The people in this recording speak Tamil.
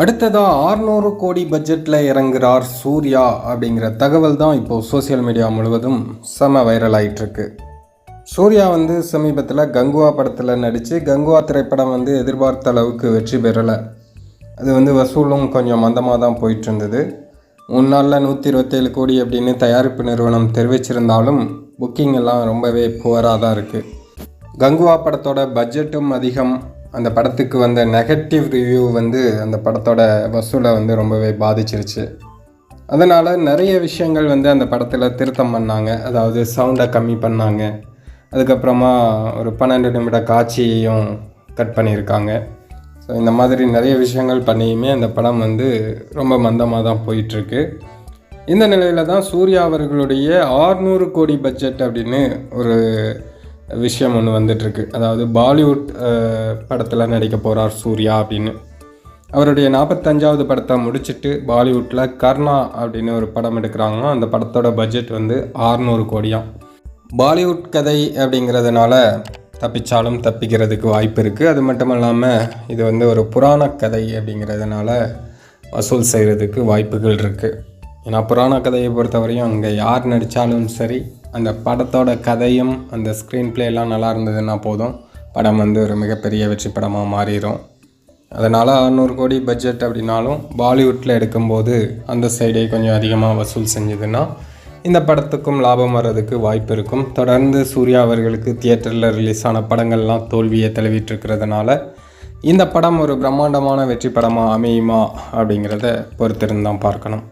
அடுத்ததாக ஆறுநூறு கோடி பட்ஜெட்டில் இறங்குகிறார் சூர்யா அப்படிங்கிற தகவல் தான் இப்போது சோஷியல் மீடியா முழுவதும் செம வைரல் ஆயிட்டிருக்கு. சூர்யா வந்து சமீபத்தில் கங்குவா படத்தில் நடித்து கங்குவா திரைப்படம் வந்து எதிர்பார்த்த அளவுக்கு வெற்றி பெறலை. அது வந்து வசூலும் கொஞ்சம் மந்தமாக தான் போயிட்டு இருந்தது நூற்றி இருபத்தேழு கோடி அப்படின்னு தயாரிப்பு நிறுவனம் தெரிவிச்சிருந்தாலும் புக்கிங் எல்லாம் ரொம்பவே புவராக தான் இருக்குது கங்குவா படத்தோட பட்ஜெட்டும் அதிகம். அந்த படத்துக்கு வந்த நெகட்டிவ் ரிவ்யூ வந்து அந்த படத்தோட வசூலை வந்து ரொம்பவே பாதிச்சிருச்சு. அதனால் நிறைய விஷயங்கள் வந்து அந்த படத்தில் திருத்தம் பண்ணாங்க. அதாவது சவுண்டை கம்மி பண்ணாங்க. அதுக்கப்புறமா ஒரு பன்னெண்டு நிமிட காட்சியையும் கட் பண்ணியிருக்காங்க. ஸோ இந்த மாதிரி நிறைய விஷயங்கள் பண்ணியுமே அந்த படம் வந்து ரொம்ப மந்தமாக தான் போயிட்டுருக்கு. இந்த நிலையில் தான் சூர்யா அவர்களுடைய ஆறுநூறு கோடி பட்ஜெட் அப்படின்னு ஒரு விஷயம் ஒன்று வந்துட்டுருக்கு. அதாவது பாலிவுட் படத்தில் நடிக்க போகிறார் சூர்யா அப்படின்னு. அவருடைய நாற்பத்தஞ்சாவது படத்தை முடிச்சிட்டு பாலிவுட்டில் கர்ணா அப்படின்னு ஒரு படம் எடுக்கிறாங்கன்னா அந்த படத்தோட பட்ஜெட் வந்து ஆறுநூறு கோடியாம். பாலிவுட் கதை அப்படிங்கிறதுனால தப்பிச்சாலும் தப்பிக்கிறதுக்கு வாய்ப்பு இருக்குது அது மட்டும் இல்லாமல் இது வந்து ஒரு புராண கதை அப்படிங்கிறதுனால வசூல் செய்கிறதுக்கு வாய்ப்புகள் இருக்குது ஏன்னா புராண கதையை பொறுத்தவரையும் அங்கே யார் நடித்தாலும் சரி அந்த படத்தோட கதையும் அந்த ஸ்க்ரீன் பிளேலாம் நல்லா இருந்ததுன்னா போதும். படம் வந்து ஒரு மிகப்பெரிய வெற்றி படமாக மாறிடும் அதனால் அறநூறு கோடி பட்ஜெட் அப்படின்னாலும் பாலிவுட்டில் எடுக்கும்போது அந்த சைடே கொஞ்சம் அதிகமாக வசூல் செஞ்சதுன்னா இந்த படத்துக்கும் லாபம் வர்றதுக்கு வாய்ப்பு இருக்கும். தொடர்ந்து சூர்யா அவர்களுக்கு தியேட்டரில் ரிலீஸ் ஆன படங்கள்லாம் தோல்வியை தழுவிட்டுருக்கிறதுனால இந்த படம் ஒரு பிரம்மாண்டமான வெற்றி படமாக அமையுமா அப்படிங்கிறத பொறுத்திருந்தான் பார்க்கணும்.